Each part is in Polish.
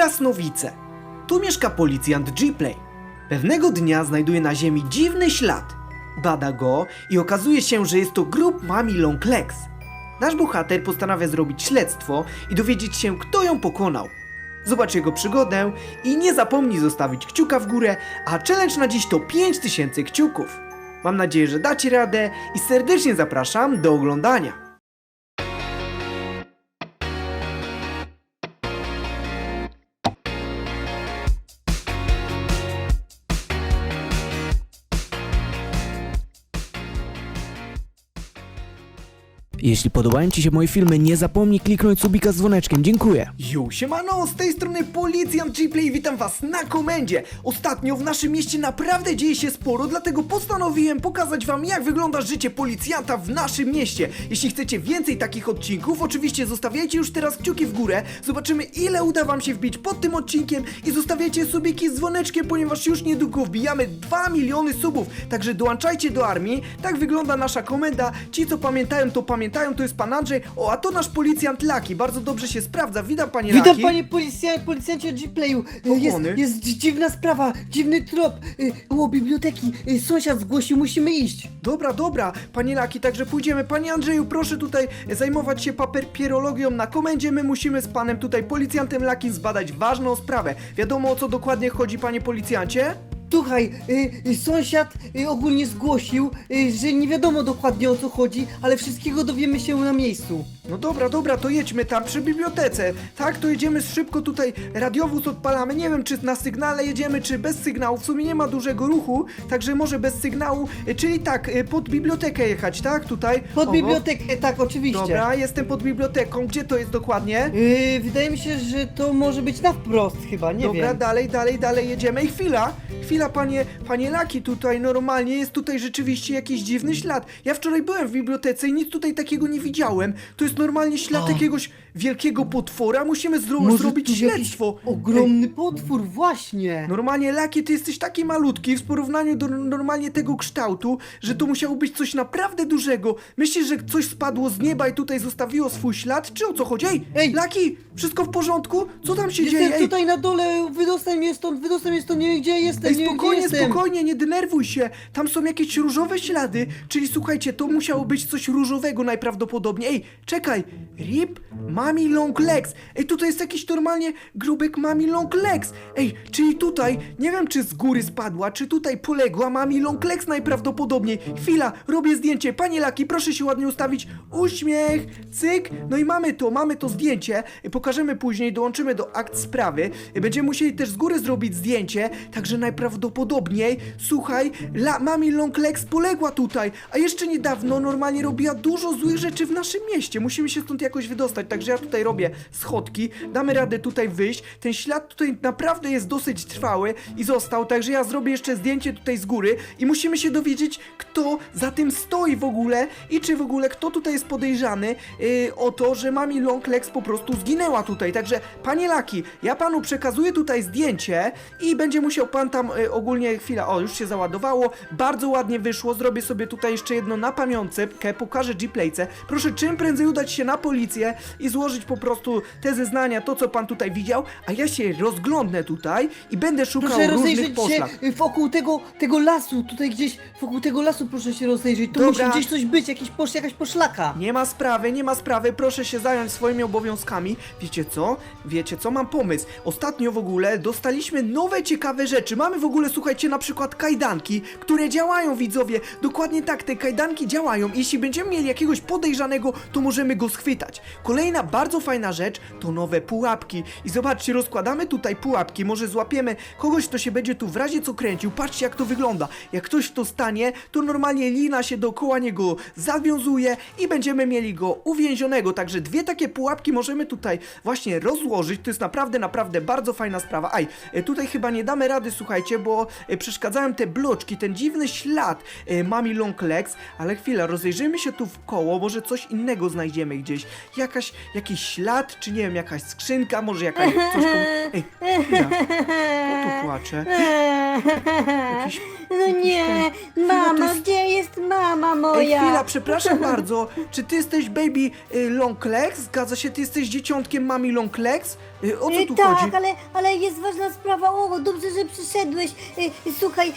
Krasnowice. Tu mieszka policjant G-Play. Pewnego dnia znajduje na ziemi dziwny ślad. Bada go i okazuje się, że jest to grób mami Longlegs. Nasz bohater postanawia zrobić śledztwo i dowiedzieć się, kto ją pokonał. Zobacz jego przygodę i nie zapomnij zostawić kciuka w górę, a challenge na dziś to 5000 kciuków. Mam nadzieję, że dacie radę i serdecznie zapraszam do oglądania. Jeśli podobają Ci się moje filmy, nie zapomnij kliknąć subika z dzwoneczkiem. Dziękuję. Yo, siemano, z tej strony Policjant G-Play, witam was na komendzie. Ostatnio w naszym mieście naprawdę dzieje się sporo, dlatego postanowiłem pokazać wam jak wygląda życie policjanta w naszym mieście. Jeśli chcecie więcej takich odcinków, oczywiście zostawiajcie już teraz kciuki w górę, zobaczymy ile uda wam się wbić pod tym odcinkiem i zostawiajcie subiki z dzwoneczkiem, ponieważ już niedługo wbijamy 2 miliony subów, także dołączajcie do armii, tak wygląda nasza komenda, ci co pamiętają to pamiętają, to jest pan Andrzej, o a to nasz policjant Laki, bardzo dobrze się sprawdza, witam panie Witam Laki. panie policja, policjancie G-Playu. O, Jest, jest dziwna sprawa, dziwny trop. Y, Koło biblioteki y, sąsiad zgłosił, musimy iść. Dobra, dobra, panie Laki, także pójdziemy. Panie Andrzeju, proszę tutaj zajmować się papierologią na komendzie. My musimy z panem tutaj policjantem Lakim zbadać ważną sprawę. Wiadomo o co dokładnie chodzi, panie policjancie? Słuchaj, y, y, sąsiad y, ogólnie zgłosił, y, że nie wiadomo dokładnie o co chodzi, ale wszystkiego dowiemy się na miejscu. No dobra, dobra, to jedźmy tam przy bibliotece. Tak, to jedziemy szybko tutaj, radiowóz odpalamy. Nie wiem, czy na sygnale jedziemy, czy bez sygnału. W sumie nie ma dużego ruchu, także może bez sygnału. Czyli tak, y, pod bibliotekę jechać, tak? Tutaj. Pod O, bibliotekę, tak, oczywiście. Dobra, jestem pod biblioteką. Gdzie to jest dokładnie? Y, wydaje mi się, że to może być na wprost chyba, nie Dobra, wiem. dalej, dalej, dalej jedziemy. I chwila, chwila, panie, panie Laki, tutaj normalnie jest tutaj rzeczywiście jakiś dziwny ślad. Ja wczoraj byłem w bibliotece i nic tutaj takiego nie widziałem. To jest normalnie ślad O. jakiegoś wielkiego potwora. Musimy zro Może zrobić tu jakiś śledztwo. Ogromny potwór, właśnie. Normalnie, Laki, ty jesteś taki malutki w porównaniu do normalnie tego kształtu, że to musiało być coś naprawdę dużego. Myślisz, że coś spadło z nieba i tutaj zostawiło swój ślad? Czy o co chodzi? Ej, Ej! Laki, wszystko w porządku? Co tam się dzieje? Jestem Ej, tutaj na dole, wydostań mnie stąd, wydostań mnie stąd, nie wiem gdzie jestem, Ej, nie wiem spokojnie, jestem. spokojnie, nie denerwuj się. Tam są jakieś różowe ślady. Czyli słuchajcie, to musiało być coś różowego najprawdopodobniej. Ej, czekaj. Rip Mami Long Legs. Ej, tutaj jest jakiś normalnie grubek Mami Long Legs. Ej, czyli tutaj, nie wiem czy z góry spadła, czy tutaj poległa Mami Long Legs najprawdopodobniej. Chwila, robię zdjęcie. Panie Laki, proszę się ładnie ustawić. Uśmiech, cyk. No i mamy to, mamy to zdjęcie. Pokażemy później, dołączymy do akt sprawy. Będziemy musieli też z góry zrobić zdjęcie, także najprawdopodobniej, słuchaj, la, Mami Long Legs poległa tutaj, a jeszcze niedawno normalnie robiła dużo złych rzeczy w naszym mieście. Musimy się stąd jakoś wydostać, także ja tutaj robię schodki, damy radę tutaj wyjść. Ten ślad tutaj naprawdę jest dosyć trwały i został, także ja zrobię jeszcze zdjęcie tutaj z góry i musimy się dowiedzieć, kto za tym stoi w ogóle i czy w ogóle kto tutaj jest podejrzany yy, o to, że Mami Long Legs po prostu zginęła tutaj. Także, panie Laki, ja panu przekazuję tutaj zdjęcie i będzie musiał pan tam y, ogólnie chwila, o już się załadowało, bardzo ładnie wyszło, zrobię sobie tutaj jeszcze jedno na pamiątkę, pokażę G-Playce. Proszę czym prędzej udać się na policję i złożyć po prostu te zeznania, to co pan tutaj widział, a ja się rozglądnę tutaj i będę szukał Proszę różnych rozejrzeć się poszlak. y, wokół tego, tego lasu, tutaj gdzieś wokół tego lasu proszę się rozejrzeć. Tu Dobra. musi gdzieś coś być, jakiś posz, jakaś poszlaka. Nie ma sprawy, nie ma sprawy, proszę się zająć swoimi obowiązkami. Wiecie co? Wiecie co? Mam pomysł. Ostatnio w ogóle dostaliśmy nowe ciekawe rzeczy. Mamy w ogóle, słuchajcie, na przykład kajdanki, które działają, widzowie. Dokładnie tak, te kajdanki działają. Jeśli będziemy mieli jakiegoś podejrzanego, to możemy go schwytać. Kolejna bardzo fajna rzecz to nowe pułapki. I zobaczcie, rozkładamy tutaj pułapki. Może złapiemy kogoś, kto się będzie tu w razie co kręcił. Patrzcie, jak to wygląda. Jak ktoś w to stanie, to normalnie lina się dookoła niego zawiązuje i będziemy mieli go uwięzionego. Także dwie takie pułapki możemy tutaj właśnie rozłożyć. To jest naprawdę, naprawdę bardzo fajna sprawa. Aj, e, tutaj chyba nie damy rady, słuchajcie, bo e, przeszkadzają te bloczki, ten dziwny ślad e, Mami Long Legs. Ale chwila, rozejrzyjmy się tu w koło, może coś innego znajdziemy gdzieś. Jakaś, jakiś ślad, czy nie wiem, jakaś skrzynka, może jakaś coś komu... Ej, chwila, kto tu płacze? Jakiś No nie, mama, jest- gdzie jest mama Ej, moja? chwila, przepraszam bardzo. Czy ty jesteś baby y, Long Legs? Zgadza się, ty jesteś dzieciątkiem mami Long Y, O co Y, tu tak, chodzi? ale, ale jest ważna sprawa. O, dobrze, że przyszedłeś. Y, słuchaj,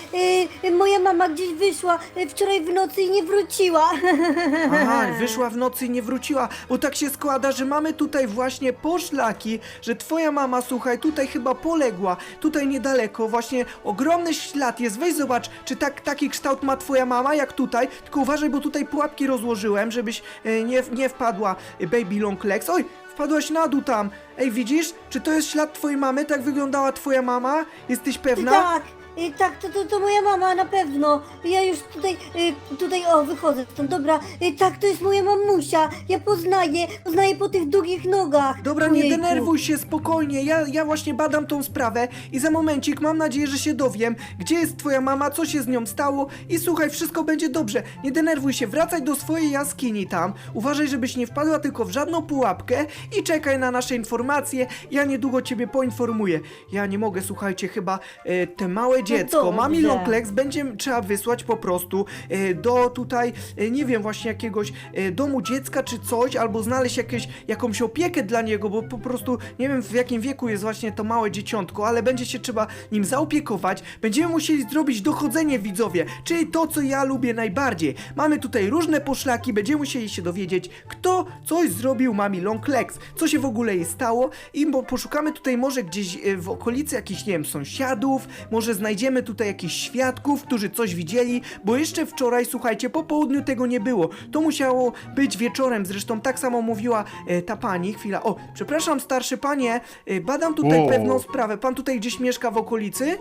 moja mama gdzieś wyszła wczoraj w nocy i nie wróciła. Aha, wyszła w nocy i nie wróciła, bo tak się składa, że mamy tutaj właśnie poszlaki, że twoja mama, słuchaj, tutaj chyba poległa, tutaj niedaleko, właśnie ogromny ślad jest, weź zobacz, czy tak, taki kształt ma twoja mama, jak tutaj, tylko uważaj, bo tutaj pułapki rozłożyłem, żebyś e, nie, nie wpadła e, baby long legs, oj, wpadłaś na dół tam, ej, widzisz, czy to jest ślad twojej mamy, tak wyglądała twoja mama, jesteś pewna? Tak, y, tak, to, to, to moja mama na pewno. Ja już tutaj, y, tutaj, o, wychodzę stąd, dobra. Y, tak, to jest moja mamusia. Ja poznaję, poznaję po tych długich nogach. Dobra, nie Ojejku. denerwuj się, spokojnie. Ja, ja właśnie badam tą sprawę i za momencik mam nadzieję, że się dowiem, gdzie jest twoja mama, co się z nią stało i słuchaj, wszystko będzie dobrze. Nie denerwuj się, wracaj do swojej jaskini tam. Uważaj, żebyś nie wpadła tylko w żadną pułapkę i czekaj na nasze informacje. Ja niedługo ciebie poinformuję. Ja nie mogę, słuchajcie, chyba e, te małe dziecko, dobrze. mami Longlegs, będzie trzeba wysłać po prostu e, do tutaj, e, nie wiem, właśnie jakiegoś e, domu dziecka czy coś, albo znaleźć jakieś, jakąś opiekę dla niego, bo po prostu nie wiem w jakim wieku jest właśnie to małe dzieciątko, ale będzie się trzeba nim zaopiekować. Będziemy musieli zrobić dochodzenie widzowie, czyli to, co ja lubię najbardziej. Mamy tutaj różne poszlaki, będziemy musieli się dowiedzieć, kto coś zrobił mami Longlegs, co się w ogóle jej stało i bo poszukamy tutaj może gdzieś e, w okolicy jakichś, nie wiem, sąsiadów, może znajdziemy tutaj jakichś świadków, którzy coś widzieli, bo jeszcze wczoraj, słuchajcie, po południu tego nie było. To musiało być wieczorem, zresztą tak samo mówiła e, ta pani. Chwila, o, przepraszam, starszy panie, e, badam tutaj O. pewną sprawę. Pan tutaj gdzieś mieszka w okolicy?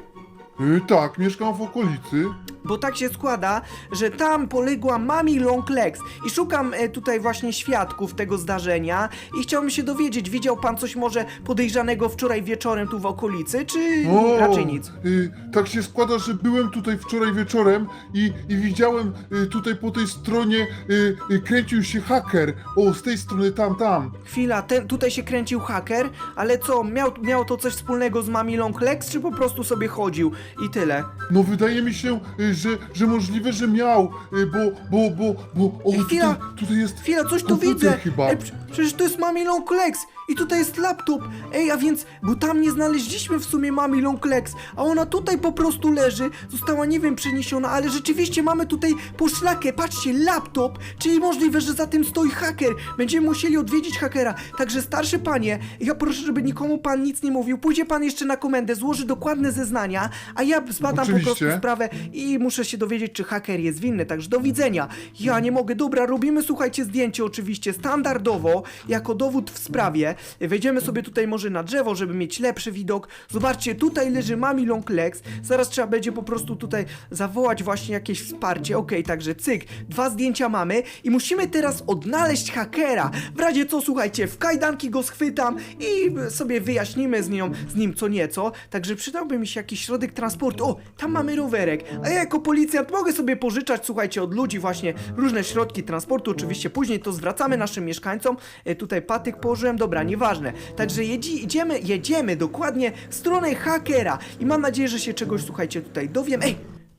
Y, tak, mieszkam w okolicy. Bo tak się składa, że tam poległa Mami Long Legs i szukam e, tutaj właśnie świadków tego zdarzenia i chciałbym się dowiedzieć, widział pan coś może podejrzanego wczoraj wieczorem tu w okolicy, czy raczej nic? Y, tak się składa, że byłem tutaj wczoraj wieczorem i, i widziałem y, tutaj po tej stronie y, y, kręcił się haker. O, z tej strony tam, tam. Chwila, ten, tutaj się kręcił haker, ale co, miał, miał to coś wspólnego z Mami Long Legs, czy po prostu sobie chodził i tyle? No wydaje mi się, y, że, że możliwe, że miał, y, bo, bo, bo, bo, o, Ej, chwila. tutaj, tutaj jest Chwila, coś tu komputer widzę! chyba. Ej, prze- przecież to jest Mami Long Legs i tutaj jest laptop! Ej, a więc, bo tam nie znaleźliśmy w sumie Mami Long Legs, a ona tutaj po prostu leży, została, nie wiem, przeniesiona, ale rzeczywiście mamy tutaj poszlakę, patrzcie, laptop, czyli możliwe, że za tym stoi haker. Będziemy musieli odwiedzić hakera, także starszy panie, ja proszę, żeby nikomu pan nic nie mówił, pójdzie pan jeszcze na komendę, złoży dokładne zeznania, a ja zbadam po prostu Oczywiście. sprawę i muszę się dowiedzieć, czy haker jest winny, także do widzenia. Ja nie mogę, dobra, robimy, słuchajcie, zdjęcie oczywiście standardowo, jako dowód w sprawie. Wejdziemy sobie tutaj może na drzewo, żeby mieć lepszy widok. Zobaczcie, tutaj leży Mami Long Legs. Zaraz trzeba będzie po prostu tutaj zawołać właśnie jakieś wsparcie. Okej, także cyk, dwa zdjęcia mamy i musimy teraz odnaleźć hakera. W razie co, słuchajcie, w kajdanki go schwytam i sobie wyjaśnimy z nią, z nim co nieco. Także przydałby mi się jakiś środek transportu. O, tam mamy rowerek. A ja jako policjant mogę sobie pożyczać, słuchajcie, od ludzi właśnie różne środki transportu. Oczywiście później to zwracamy naszym mieszkańcom. E, tutaj patyk położyłem, dobra, nieważne. Także jedzi, idziemy, jedziemy dokładnie w stronę hakera i mam nadzieję, że się czegoś, słuchajcie, tutaj dowiem. Ej,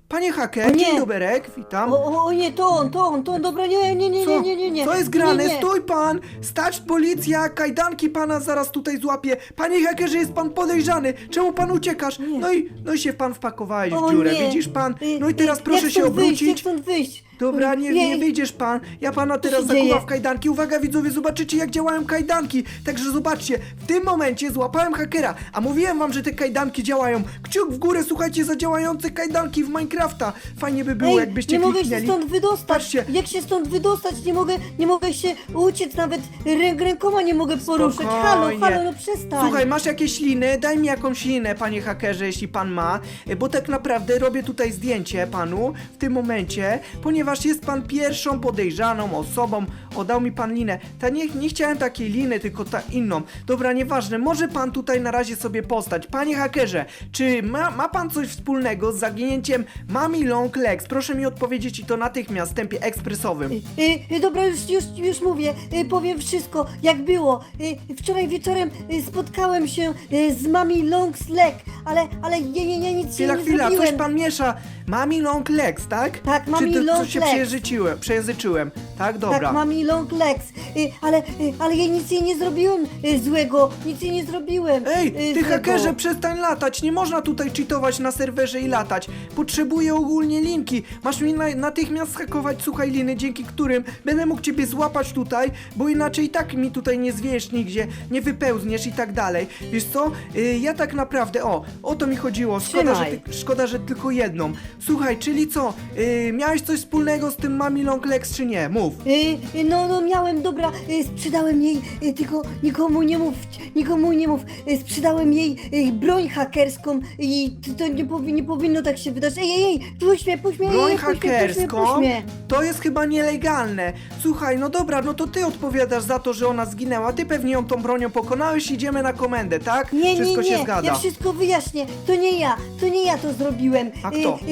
panie haker, O nie. dzień doberek, witam. O, o, o nie, to on, to on, to on, dobra, nie, nie, nie, nie, nie, nie, nie. Co jest grane? Nie, nie. Stój pan! Stać policja! Kajdanki pana zaraz tutaj złapie! Panie hakerze, jest pan podejrzany! Czemu pan uciekasz? No i, no i się pan wpakowałeś w O dziurę, nie. widzisz pan? Y, No i teraz y, proszę jak się stąd Wyjść, jak obrócić. stąd wyjść? Dobra, nie, nie wyjdziesz pan. Ja pana teraz się zakuwam dzieje? w kajdanki. Uwaga widzowie, zobaczycie jak działają kajdanki. Także zobaczcie, w tym momencie złapałem hakera. A mówiłem wam, że te kajdanki działają. Kciuk w górę, słuchajcie, za działające kajdanki w Minecrafta. Fajnie by było, Ej, jakbyście nie mogę się kliknęli. stąd wydostać. Patrzcie. Jak się stąd wydostać? Nie mogę, nie mogę się uciec, nawet rę, rękoma nie mogę poruszyć. Halo, Spokojnie. halo, no przestań. Słuchaj, masz jakieś liny? Daj mi jakąś linę, panie hakerze, jeśli pan ma, bo tak naprawdę robię tutaj zdjęcie panu w tym momencie, ponieważ jest pan pierwszą podejrzaną osobą. Oddał mi pan linę. Ta nie, nie chciałem takiej liny, tylko ta inną. Dobra, nieważne, może pan tutaj na razie sobie postać. Panie hakerze, czy ma, ma pan coś wspólnego z zaginięciem Mami Long Legs? Proszę mi odpowiedzieć i to natychmiast w tempie ekspresowym. Y, y, dobra, już, już, już mówię, y, powiem wszystko, jak było. Y, wczoraj wieczorem y, spotkałem się y, z mami Long's Leg, ale, ale nie, nie, nie, nic Chwila, się nie chwila, zrobiłem. coś pan miesza. Mami Long Legs, tak? Tak, Mami to, Long coś się Legs. przejęzyczyłem, przejęzyczyłem. Tak, dobra. Tak, mami long legs. Y, ale, y, ale ja nic jej nie zrobiłem y, złego. Nic jej nie zrobiłem. Ej, y, ty złego. hakerze, przestań latać, nie można tutaj cheatować na serwerze i latać. Potrzebuję ogólnie linki. Masz mi na, natychmiast hakować, słuchaj, liny, dzięki którym będę mógł ciebie złapać tutaj, bo inaczej i tak mi tutaj nie zwiejesz nigdzie, nie wypełzniesz i tak dalej. Wiesz co, y, ja tak naprawdę, o, o to mi chodziło, szkoda, że, Trzymaj. ty, szkoda, że tylko jedną. Słuchaj, czyli co, y, miałeś coś wspólnego z tym Mami Long Legs, czy nie? Mów. Y, y, no, no miałem, dobra, y, sprzedałem jej, y, tylko nikomu nie mów, nikomu nie mów, y, sprzedałem jej y, broń hakerską i to, to nie, powi, nie powinno tak się wydarzyć. Ej, ej, ej, puść mnie, puść mnie, Broń ej, puść mnie, puść mnie, hakerską? puść mnie. To jest chyba nielegalne. Słuchaj, no dobra, no to ty odpowiadasz za to, że ona zginęła. Ty pewnie ją tą bronią pokonałeś, idziemy na komendę, tak? Nie, Wszystko nie, nie, się zgadza. ja wszystko wyjaśnię. To nie ja, to nie ja to zrobiłem. A kto? Y,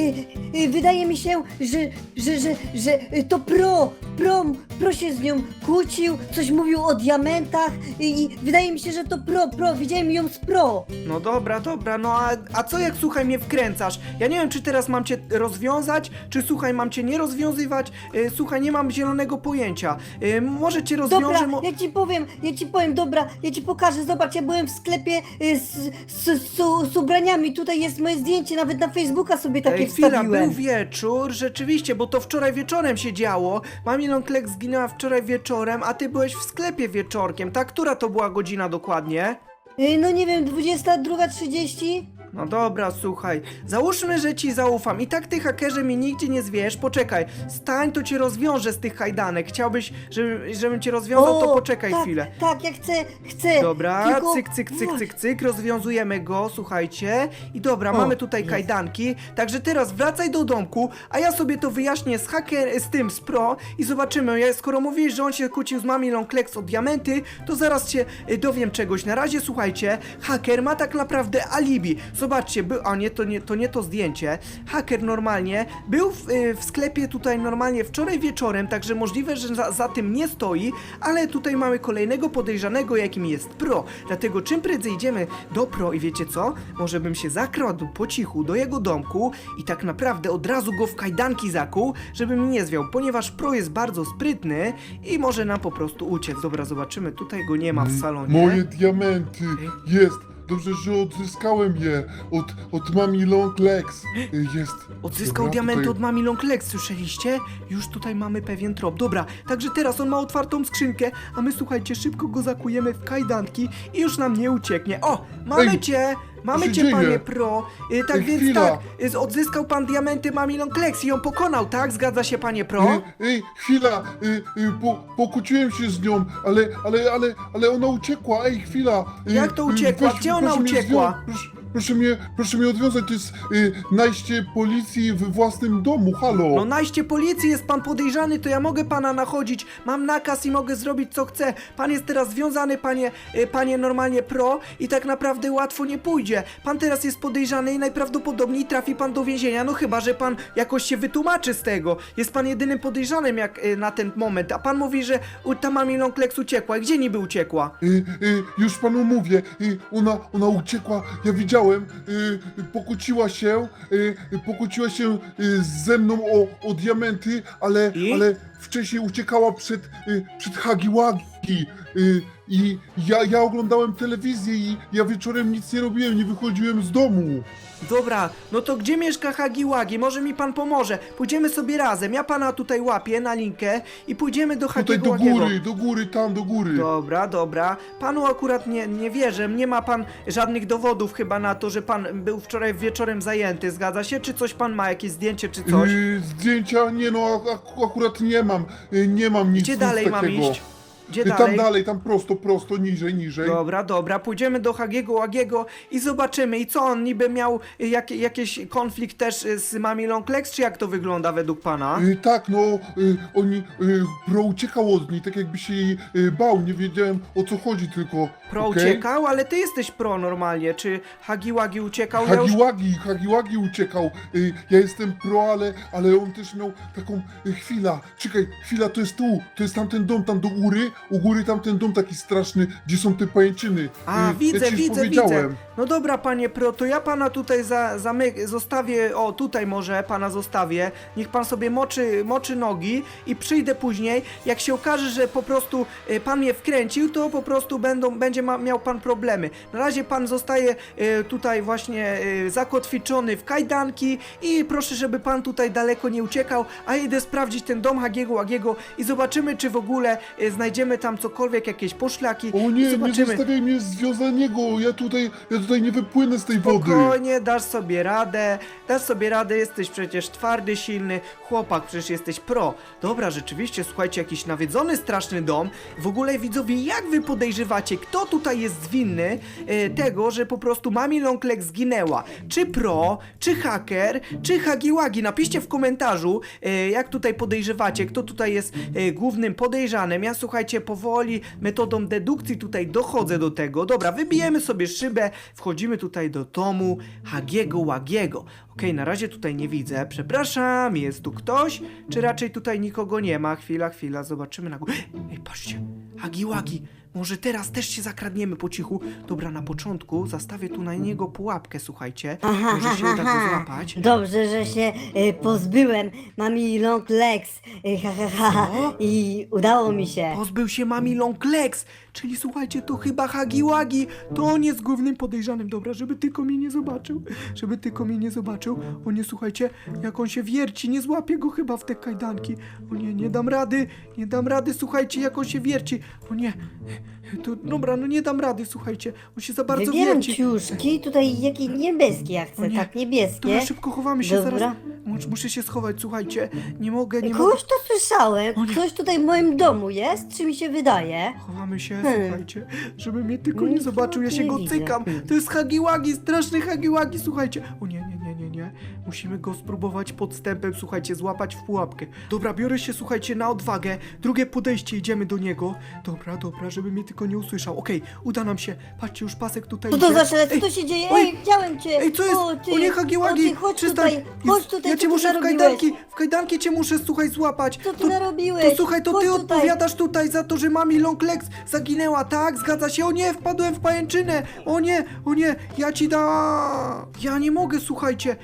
y, y, wydaje mi się, że, że, że, że to pro, pro, pro się z nią kłócił, coś mówił o diamentach i, i wydaje mi się, że to pro, pro, widziałem ją z pro. No dobra, dobra, no a, a co jak słuchaj mnie wkręcasz? Ja nie wiem, czy teraz mam cię rozwiązać, czy słuchaj, mam cię nie rozwiązywać. E, słuchaj, nie mam zielonego pojęcia. E, może cię rozwiążę. Dobra, mo- ja ci powiem, ja ci powiem, dobra, ja ci pokażę, zobacz, ja byłem w sklepie y, z, z, z, z ubraniami, tutaj jest moje zdjęcie, nawet na Facebooka sobie takie Ej, chwila, wstawiłem. był wieczór, rzeczywiście, bo to wczoraj wieczorem się działo. Mami Longlegs zginęła wczoraj wieczorem, a ty byłeś w sklepie wieczorkiem, tak? Która to była godzina dokładnie? Y, no nie wiem, 22.30? No dobra, słuchaj. Załóżmy, że ci zaufam. I tak ty hakerze mi nigdzie nie zwiesz. Poczekaj, stań, to cię rozwiążę z tych kajdanek. Chciałbyś, żeby, żebym cię rozwiązał, to poczekaj tak, chwilę. Tak, ja chcę, chcę. Dobra, tylko... cyk, cyk, cyk, cyk, cyk, rozwiązujemy go, słuchajcie. I dobra, O, mamy tutaj kajdanki, także teraz wracaj do domku, a ja sobie to wyjaśnię z haker, z tym, z pro i zobaczymy. Ja, skoro mówisz, że on się kłócił z Mami Longlegs o diamenty, to zaraz się y, dowiem czegoś. Na razie, słuchajcie, haker ma tak naprawdę alibi. Zobaczcie, był, a nie, to nie to, nie to zdjęcie. Haker normalnie był w, y, w sklepie tutaj normalnie wczoraj wieczorem, także możliwe, że za, za tym nie stoi, ale tutaj mamy kolejnego podejrzanego, jakim jest Pro. Dlatego czym prędzej idziemy do Pro i wiecie co? Może bym się zakradł po cichu do jego domku i tak naprawdę od razu go w kajdanki zakuł, żeby mi nie zwiał, ponieważ Pro jest bardzo sprytny i może nam po prostu uciec. Dobra, zobaczymy, tutaj go nie ma w salonie. Moje diamenty! Jest! Dobrze, że odzyskałem je od, od mami Long Legs. Jest. Odzyskał Dobra, diamenty tutaj- od Mami Long Legs, słyszeliście? Już tutaj mamy pewien trop. Dobra, także teraz on ma otwartą skrzynkę, a my słuchajcie, szybko go zakujemy w kajdanki i już nam nie ucieknie. O, mamy Ej, cię! Mamy się cię, dzieje? panie pro. Y, tak Ej, więc chwila. tak, y, odzyskał pan diamenty Mami Long Legs i ją pokonał, tak? Zgadza się, panie pro? Ej, ej, chwila, y, y, po, pokłóciłem się z nią, ale, ale, ale, ale ona uciekła, ej, chwila. Y, Jak to uciekła? Gdzie ona uciekła? zwią- proszę, proszę mnie, proszę mnie odwiązać, to jest y, najście policji w własnym domu, halo. No najście policji, jest pan podejrzany, to ja mogę pana nachodzić. Mam nakaz i mogę zrobić co chcę. Pan jest teraz związany, panie, y, panie normalnie pro i tak naprawdę łatwo nie pójdzie. Pan teraz jest podejrzany i najprawdopodobniej trafi pan do więzienia, no chyba, że pan jakoś się wytłumaczy z tego. Jest pan jedynym podejrzanym jak y, na ten moment, a pan mówi, że u, ta mami Longlegs uciekła. Gdzie niby uciekła? Y, y, już panu mówię, y, ona, ona uciekła, ja widziałem, y, y, pokłóciła się, y, pokłóciła się y, ze mną o, o diamenty, ale, I? ale wcześniej uciekała przed, y, przed Hagiwagi. Y, I ja, ja oglądałem telewizję i ja wieczorem nic nie robiłem, nie wychodziłem z domu. Dobra, no to gdzie mieszka Hagiwagi? Może mi pan pomoże. Pójdziemy sobie razem. Ja pana tutaj łapię na linkę i pójdziemy do Tutaj do góry, do góry, tam do góry. Dobra, dobra. Panu akurat nie, nie wierzę. Nie ma pan żadnych dowodów chyba na to, że pan był wczoraj wieczorem zajęty. Zgadza się? Czy coś pan ma? Jakieś zdjęcie czy coś? Y, zdjęcia, nie no, ak- ak- akurat nie mam, y, nie mam nic, Gdzie nic dalej mam takiego. iść? Gdzie Y, Tam dalej? dalej, tam prosto, prosto, niżej, niżej. Dobra, dobra, pójdziemy do Hagiego Łagiego i zobaczymy. I co, on niby miał jak, jakiś konflikt też y, z Mami Longlegs, czy jak to wygląda według pana? Y, tak, no, y, oni, y, bro uciekał od niej, tak jakby się jej y, bał, nie wiedziałem o co chodzi tylko. Pro okej? uciekał, ale ty jesteś pro normalnie. Czy Hagi Łagi uciekał? Ja już... Hagiwagi, Hagiwagi uciekał. Y, ja jestem pro, ale, ale on też miał taką y, chwila. Czekaj, chwila, to jest tu, to jest tamten dom tam do góry, u góry tam ten dom taki straszny, gdzie są te pajęczyny. A, Y, widzę, ja ci już widzę, powiedziałem. widzę. No dobra, panie Pro, to ja pana tutaj za, zamyk, zostawię, o tutaj może pana zostawię. Niech pan sobie moczy, moczy nogi i przyjdę później. Jak się okaże, że po prostu e, pan mnie wkręcił, to po prostu będą, będzie ma, miał pan problemy. Na razie pan zostaje e, tutaj właśnie e, zakotwiczony w kajdanki i proszę, żeby pan tutaj daleko nie uciekał, a ja idę sprawdzić ten dom Hagiego Łagiego i zobaczymy, czy w ogóle e, znajdziemy tam cokolwiek, jakieś poszlaki. O nie, nie zobaczymy. zostawiaj mnie związanego, ja tutaj, ja tutaj nie wypłynę z tej wody. Spokojnie, dasz sobie radę, dasz sobie radę, jesteś przecież twardy, silny chłopak, przecież jesteś pro. Dobra, rzeczywiście, słuchajcie, jakiś nawiedzony, straszny dom. W ogóle widzowie, jak wy podejrzewacie, kto tutaj jest winny e, tego, że po prostu Mami Longleg zginęła? Czy pro, czy haker, czy Hagiwagi? Napiszcie w komentarzu, e, jak tutaj podejrzewacie, kto tutaj jest e, głównym podejrzanym. Ja słuchajcie, powoli metodą dedukcji tutaj dochodzę do tego. Dobra, wybijemy sobie szybę, wchodzimy tutaj do domu Hagiego Łagiego. Okej, na razie tutaj nie widzę. Przepraszam, jest tu ktoś? Czy raczej tutaj nikogo nie ma? Chwila, chwila, zobaczymy na górę. Ej, patrzcie, Hagi Łagi. Może teraz też się zakradniemy po cichu. Dobra, na początku zastawię tu na niego pułapkę, słuchajcie. Może się uda go złapać. Dobrze, że się e, pozbyłem mami long legs. E, ha, ha, ha. Co? I udało mi się. Pozbył się mami Long Legs, czyli słuchajcie, to chyba Hagi Łagi. To on jest głównym podejrzanym, dobra, żeby tylko mnie nie zobaczył. Żeby tylko mnie nie zobaczył. O nie, słuchajcie, jak on się wierci, nie złapię go chyba w te kajdanki. O nie, nie dam rady, nie dam rady, słuchajcie, jak on się wierci. O nie, to, dobra, no nie dam rady, słuchajcie, on się za bardzo Wybieram wierci. ciuszki, tutaj jakie niebieskie ja O chcę, nie. tak niebieskie. Dobra, szybko chowamy się, Dobra. zaraz mus- muszę się schować, słuchajcie, nie mogę, nie mogę. Kogoś to słyszałem. O nie. Ktoś tutaj w moim domu jest, czy mi się wydaje? Chowamy się, Hmm. słuchajcie, żeby mnie tylko No nie zobaczył, ja się nie go widzę? cykam. To jest Hagiłagi, straszny Hagiłagi, słuchajcie. O nie, nie, nie. Musimy go spróbować podstępem, słuchajcie, złapać w pułapkę. Dobra, biorę się, słuchajcie, na odwagę. Drugie podejście, idziemy do niego. Dobra, dobra, żeby mnie tylko nie usłyszał. Okej, uda nam się. Patrzcie, już pasek tutaj Co to idzie. za szele? Co Ej, to się dzieje? oj, Ej, widziałem cię! Ej, co jest? O, ty, nie, Hagiłagi! o, ty, chodź przestań. tutaj, chodź tutaj, Ja co cię ty muszę w narobiłeś? kajdanki, w kajdanki cię muszę, słuchaj, złapać. Co ty To- narobiłeś? To słuchaj, to Chodź ty tutaj. odpowiadasz tutaj za to, że mami Longlegs zaginęła, tak? Zgadza się? O nie, wpadłem w pajęczynę! O nie, o nie, ja ci da... Ja nie mogę, słuchajcie.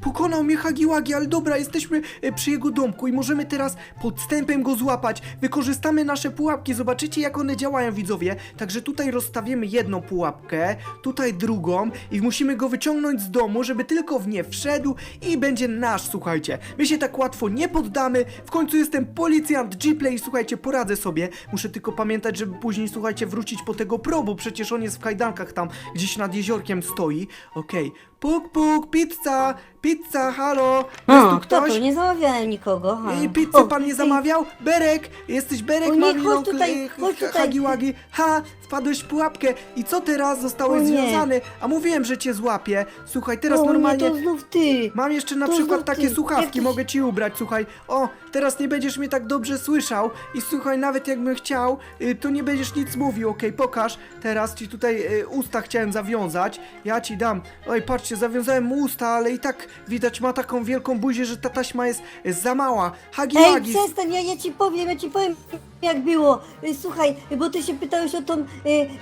Pokonał mnie Hagiłagi, ale dobra, jesteśmy e, przy jego domku i możemy teraz podstępem go złapać. Wykorzystamy nasze pułapki, zobaczycie jak one działają, widzowie. Także tutaj rozstawimy jedną pułapkę, tutaj drugą i musimy go wyciągnąć z domu, żeby tylko w nie wszedł i będzie nasz, słuchajcie. My się tak łatwo nie poddamy. W końcu jestem policjant G-Play słuchajcie, poradzę sobie. Muszę tylko pamiętać, żeby później, słuchajcie, wrócić po tego pro, bo przecież on jest w kajdankach tam, gdzieś nad jeziorkiem stoi. Okej. Puk, puk, pizza, pizza, halo. Jest tu kto ktoś? tu? Nie zamawiałem nikogo. Ha. I pizzę O, pan nie zamawiał? Berek! Jesteś Berek, O nie, chodź tutaj, e, chodź ha- tutaj. Hagiłagi. Ha! Wpadłeś w pułapkę. I co teraz? Zostałeś O nie. związany. A mówiłem, że cię złapię. Słuchaj, teraz o, normalnie... Nie, to znów ty. Mam jeszcze na To przykład znów takie ty. słuchawki, Jakiś- mogę ci ubrać, słuchaj. O, teraz nie będziesz mnie tak dobrze słyszał i słuchaj, nawet jakbym chciał, y, to nie będziesz nic mówił, okej, pokaż. Teraz ci tutaj y, usta chciałem zawiązać, ja ci dam. Oj, patrzcie, zawiązałem mu usta, ale i tak widać ma taką wielką buzię, że ta taśma jest, jest za mała. Hagi Ej, Wagi. przestań, ja, ja ci powiem, ja ci powiem jak było. Y, Słuchaj, bo ty się pytałeś o tą y,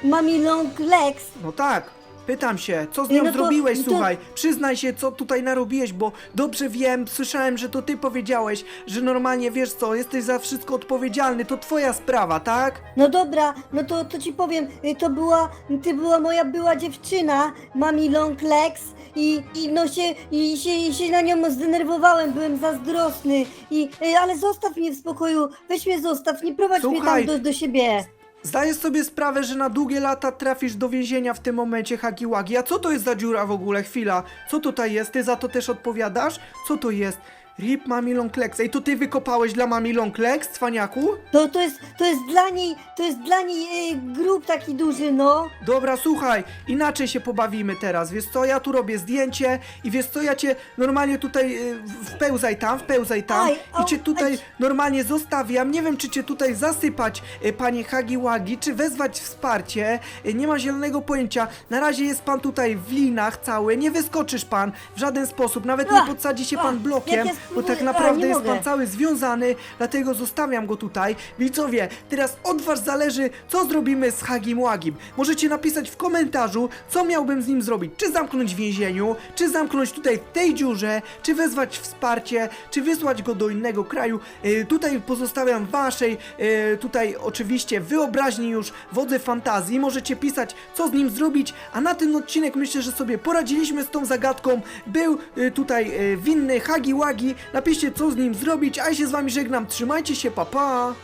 mami long legs. No tak. Pytam się, co z nią no to- zrobiłeś, no to- słuchaj, przyznaj się, co tutaj narobiłeś, bo dobrze wiem, słyszałem, że to ty powiedziałeś, że normalnie, wiesz co, jesteś za wszystko odpowiedzialny, to twoja sprawa, tak? No dobra, no to, to ci powiem, y, to była, ty była moja była dziewczyna, mami long legs i, i no się, i się, i się na nią zdenerwowałem, byłem zazdrosny i, y, ale zostaw mnie w spokoju, weź mnie zostaw, nie prowadź Słuchaj. mnie tam do, do siebie. Zdajesz sobie sprawę, że na długie lata trafisz do więzienia w tym momencie, Hagiwagi. A co to jest za dziura w ogóle? Chwila. Co tutaj jest? Ty za to też odpowiadasz? Co to jest? Rip Mami Longlegs. Ej, to ty wykopałeś dla Mami Longlegs, cwaniaku? To, to jest, to jest dla niej, to jest dla niej y, grób taki duży, no. Dobra, słuchaj, inaczej się pobawimy teraz. Wiesz co, ja tu robię zdjęcie i wiesz co, ja cię normalnie tutaj y, w- wpełzaj tam, wpełzaj tam Aj, i au, cię tutaj aj. normalnie zostawiam. Nie wiem, czy cię tutaj zasypać, y, panie Hagiwagi, czy wezwać wsparcie. Y, Nie ma zielonego pojęcia. Na razie jest pan tutaj w linach cały, nie wyskoczysz pan w żaden sposób, nawet nie Ach, podsadzi się ach, pan blokiem. Jak ja bo tak naprawdę nie jest mogę. pan cały związany, dlatego zostawiam go tutaj. Widzowie, teraz od was zależy, co zrobimy z Hagim Łagim. Możecie napisać w komentarzu, co miałbym z nim zrobić. Czy zamknąć w więzieniu, czy zamknąć tutaj w tej dziurze, czy wezwać wsparcie, czy wysłać go do innego kraju. E, tutaj pozostawiam waszej, e, tutaj oczywiście wyobraźni już, wodze fantazji. Możecie pisać, co z nim zrobić, a na ten odcinek myślę, że sobie poradziliśmy z tą zagadką. Był e, tutaj winny Hagi Łagi. Napiszcie, co z nim zrobić, a ja się z wami żegnam. Trzymajcie się, pa pa!